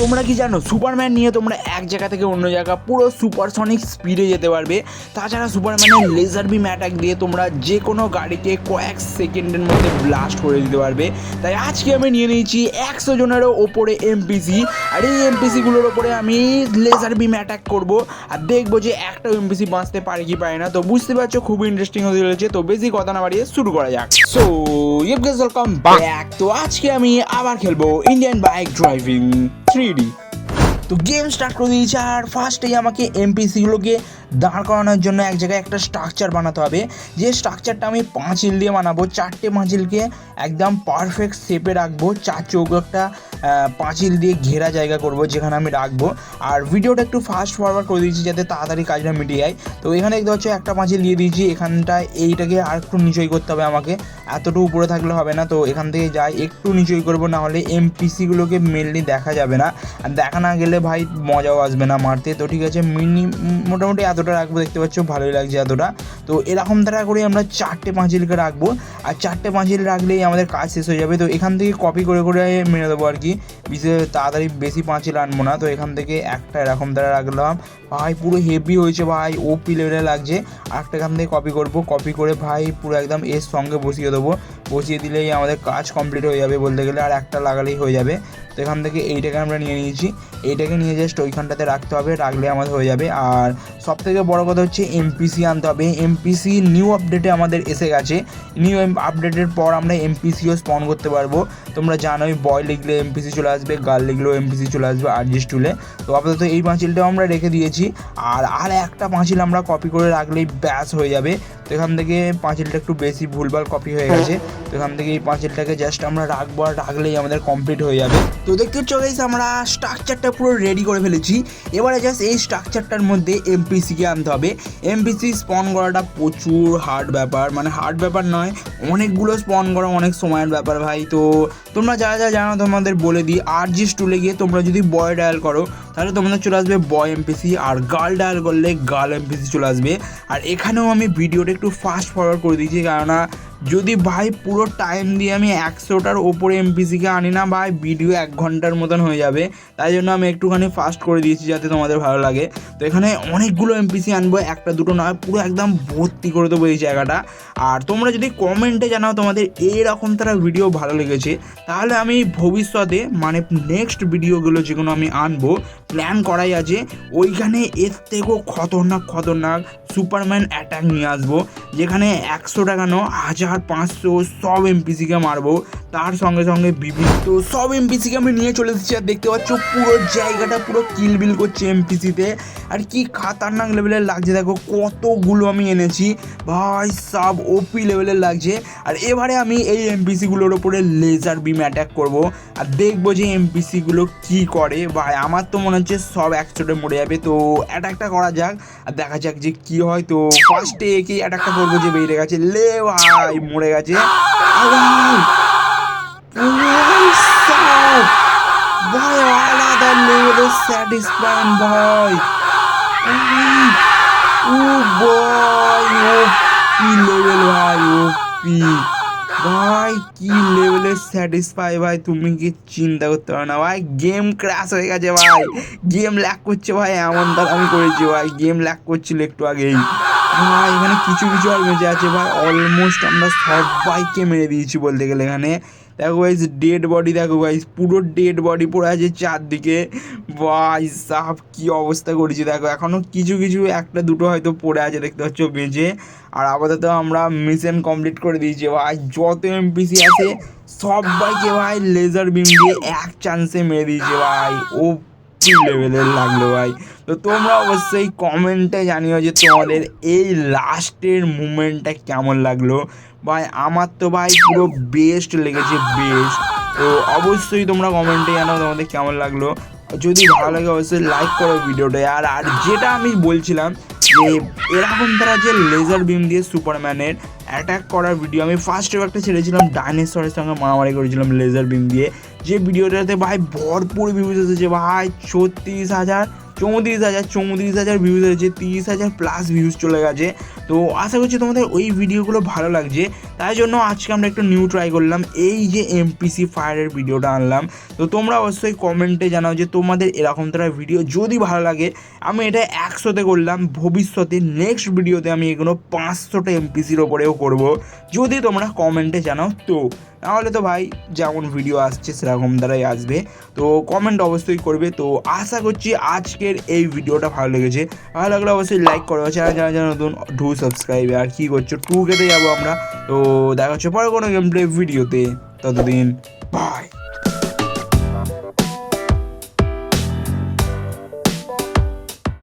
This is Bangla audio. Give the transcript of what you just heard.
তোমরা কি জানো, সুপারম্যান নিয়ে তোমরা এক জায়গা থেকে অন্য জায়গা পুরো সুপারসনিক স্পিডে যেতে পারবে। তাছাড়া সুপারম্যানের লেজার বিম অ্যাটাক দিয়ে তোমরা যে কোনো গাড়িকে কয়েক সেকেন্ডের মধ্যে ব্লাস্ট করে দিতে পারবে। তাই আজকে আমি নিয়ে নিয়েছি একশো জনেরও ওপরে এমপিসি আর এই এমপিসিগুলোর ওপরে আমি লেজার বিম অ্যাটাক করব। আর দেখব যে একটা এমপিসি বাঁচতে পারে কি পারে না। তো বুঝতে পারছ, খুবই ইন্টারেস্টিং হতে চলেছে। তো বেশি কথা না বাড়িয়ে শুরু করা যাক। So you guess welcome back তো আজকে আমি আবার খেলব ইন্ডিয়ান বাইক ড্রাইভিং থ্রি তো গেম স্টার্ট করে দিয়েছে আর ফার্স্টেই আমাকে এমপিসিগুলোকে দাঁড় করানোর জন্য এক জায়গায় একটা স্ট্রাকচার বানাতে হবে। যে স্ট্রাকচারটা আমি পাঁচিল দিয়ে বানাবো, চারটে পাঁচিলকে একদম পারফেক্ট শেপে রাখব, চার চৌক একটা পাঁচিল দিয়ে ঘেরা জায়গা করব যেখানে আমি রাখব। আর ভিডিওটা একটু ফাস্ট ফরওয়ার্ড করে দিয়েছি যাতে তাড়াতাড়ি কাজটা মিটে যায়। তো এখানে দেখতে পাচ্ছ একটা পাঁচিল দিয়ে দিয়েছি, এখানটায় এইটাকে আর একটু নিচই করতে হবে আমাকে। এতটুকু উপরে থাকলে হবে না, তো এখান থেকে যাই, একটু নিচই করব না হলে এমপিসিগুলোকে মেনলি দেখা যাবে না। আর দেখা না গেলে ভাই মজাও আসবে না মারতে। তো ঠিক আছে, মিনি মোটামুটি এতটা রাখব, দেখতে পাচ্ছ ভালোই লাগছে এতটা। তো এরকম দ্বারা করে আমরা চারটে পাঁচিলকে রাখব। আর চারটে পাঁচিল রাখলেই আমাদের কাজ শেষ হয়ে যাবে। তো এখান থেকে কপি করে করে মেরে দেবো আর কি। বিশেষ তাড়াতাড়ি বেশি পাঁচিল আনব না। তো এখান থেকে একটা এরকম দ্বারা রাখলাম। ভাই পুরো হেভি হয়েছে ভাই ওপি লেভেলে লাগছে। আরেকটা এখান থেকে কপি করব। কপি করে ভাই পুরো একদম এর সঙ্গে বসিয়ে দেবো। বসিয়ে দিলেই আমাদের কাজ কমপ্লিট হয়ে যাবে বলতে গেলে। আর একটা লাগালেই হয়ে যাবে। তো এখান থেকে এইটাকে আমরা নিয়ে নিয়েছি। এইটাকে নিয়ে জাস্ট ওইখানটাতে রাখতে হবে, রাখলে আমাদের হয়ে যাবে। আর সব থেকে বড় কথা হচ্ছে এমপিসি আনতে হবে। এমপিসি নিউ আপডেটে আমাদের এসে গেছে। নিউ আপডেটের পর আমরা এমপিসিও স্পন করতে পারব। তোমরা জানোই বয় লিখলে এমপিসি চলে আসবে গার্ল লিখলেও এমপিসি চলে আসবে আরজিস টুলে তো আপাতত এই পাঁচিলটাও আমরা রেখে দিয়েছি। আর আর একটা পাঁচিল আমরা কপি করে রাখলেই ব্যাস হয়ে যাবে। তো এখান থেকে পাঁচিলটা একটু বেশি ভুলভাল কপি হয়ে গেছে। তো এখান থেকে এই পাঁচিলটাকে জাস্ট আমরা রাখব আর রাখলেই আমাদের কমপ্লিট হয়ে যাবে। তো দেখতে পাচ্ছ গাইস আমরা স্ট্রাকচারটা পুরো রেডি করে ফেলেছি। এবারে জাস্ট এই স্ট্রাকচারটার মধ্যে এমপিসিকে আনতে হবে। এমপিসি স্পন করাটা প্রচুর হার্ড ব্যাপার। মানে হার্ড ব্যাপার নয়, অনেকগুলো স্পন করা, অনেক সময়ের ব্যাপার ভাই। তো তোমরা যা যা জানো, তোমাদের বলে দিই আর জি স্টুলে গিয়ে তোমরা যদি বয় ডায়াল করো তাহলে তোমাদের চলে আসবে বয় এমপিসি আর গার্ল ডায়াল করলে গার্ল এমপিসি চলে আসবে। আর এখানেও আমি ভিডিওটা একটু ফাস্ট ফরওয়ার্ড করে দিয়েছি, কেননা যদি ভাই পুরো টাইম দিয়ে আমি একশোটার ওপরে এমপিসিকে আনি না ভাই ভিডিও এক ঘণ্টার মতন হয়ে যাবে। তাই জন্য আমি একটুখানি ফাস্ট করে দিয়েছি যাতে তোমাদের ভালো লাগে। তো এখানে অনেকগুলো এমপিসি আনব, একটা দুটো নয় পুরো একদম ভর্তি করে দেবো এই জায়গাটা। আর তোমরা যদি কমেন্টে জানাও তোমাদের এইরকম তারা ভিডিও ভালো লেগেছে, তাহলে আমি ভবিষ্যতে মানে নেক্সট ভিডিওগুলো যেগুলো আমি আনব প্ল্যান করাই আছে, ওইখানে এর থেকেও খতরনাক খতরনাক সুপারম্যান অ্যাটাক নিয়ে আসব, যেখানে একশো টাকা ন হাজার পাঁচশো সব এমপিসিকে মারবো। তার সঙ্গে সঙ্গে বিভিন্ন তো সব এমপিসিকে আমি নিয়ে চলে এসেছি। আর দেখতে পাচ্ছ পুরো জায়গাটা পুরো কিলবিল করছে এমপিসিতে। আর কি খাতারনাক লেভেলের লাগছে, দেখো কতগুলো আমি এনেছি। ভাই সব ওপি লেভেলের লাগছে। আর এবারে আমি এই এমপিসিগুলোর ওপরে লেজার বিম অ্যাটাক করব। আর দেখব যে এমপিসিগুলো কি করে। ভাই, আমার তো মনে হচ্ছে সব একশোটে মরে যাবে। তো অ্যাটাকটা করা যাক, আর দেখা যাক যে কি হয়। তো ফার্স্টে একেই অ্যাটাকটা করব যে বেরিয়ে গেছে? লে ভাই, মরে গেছে। ভাই ভাই, ও ভাই ও কি লেভেল ভাই ও পি ভাই কি লেভেলের স্যাটিসফাই ভাই তুমি কি চিন্তা করতে পারো না ভাই গেম ক্র্যাশ হয়ে গেছে ভাই গেম ল্যাক করছে ভাই এমন তার আমি করেছি ভাই গেম ল্যাক করছিল একটু আগেই ভাই এখানে কিছু কিছু আর বেঁচে আছে ভাই অলমোস্ট আমরা সবাইকে মেরে দিয়েছি বলতে গেলে এখানে। দেখো গাইস ডেড বডি দেখো গাইস পুরো ডেড বডি পড়ে আছে চারদিকে। ভাই সাহ কি অবস্থা করেছে দেখো, এখনও কিছু কিছু, একটা, দুটো হয়তো পড়ে আছে, দেখতে পাচ্ছ বেঁচে। আর আপাতত আমরা মিশন কমপ্লিট করে দিয়েছি। ভাই, যত এমপিসি আছে, সবাইকে ভাই লেজার বিম দিয়ে এক চান্সে মেরে দিয়েছে, ভাই। ও কি লেভেলের লাগল ভাই। তো তোমরা অবশ্যই কমেন্টে জানিও যে তোমাদের এই লাস্টের মুমেন্টটা কেমন লাগল। ভাই, আমার তো ভাই পুরো বেস্ট লেগেছে বেস্ট তো অবশ্যই তোমরা কমেন্টে জানাও তোমাদের কেমন লাগল। যদি ভালো লাগে অবশ্যই লাইক করো ভিডিওটা। আর আর যেটা আমি বলছিলাম যে, এরকম তারা যে লেজার বিম দিয়ে সুপারম্যানের অ্যাটাক করার ভিডিও আমি ফার্স্ট একটা ছেড়েছিলাম ডাইনোসরের সঙ্গে মারামারি করেছিলাম লেজার বিম দিয়ে। যে ভিডিওটাতে ভাই ভরপুর ভিউজ এসেছে ভাই, ছত্রিশ হাজার, চৌত্রিশ হাজার চৌত্রিশ হাজার ভিউজ হয়েছে তিরিশ হাজার প্লাস ভিউজ চলে গেছে। তো আশা করছি তোমাদের ওই ভিডিওগুলো ভালো লাগছে। তাই জন্য আজকে আমরা একটু নিউ ট্রাই করলাম। এই যে এমপিসি ফায়ারের ভিডিওটা আনলাম, তো তোমরা অবশ্যই কমেন্টে জানাও যে তোমাদের এরকম তারা ভিডিও যদি ভালো লাগে, আমি এটা একশোতে করলাম। ভবিষ্যতে নেক্সট ভিডিওতে আমি এগুলো পাঁচশোটা এমপিসির ওপরেও করব। যদি তোমরা কমেন্টে জানাও তো নাহলে তো ভাই যেমন ভিডিও আসছে সেরকম দ্বারাই আসবে। তো কমেন্ট অবশ্যই করবে। তো আশা করছি আজকের এই ভিডিওটা ভালো লেগেছে। ভালো লাগলে অবশ্যই লাইক করো। চ্যানেল যারা যারা নতুন ডু সাবস্ক্রাইব আর কী করছ? টু কেটে যাব আমরা। তো দেখা হচ্ছে পরে কোনো গেম প্লে ভিডিওতে ততদিন বাই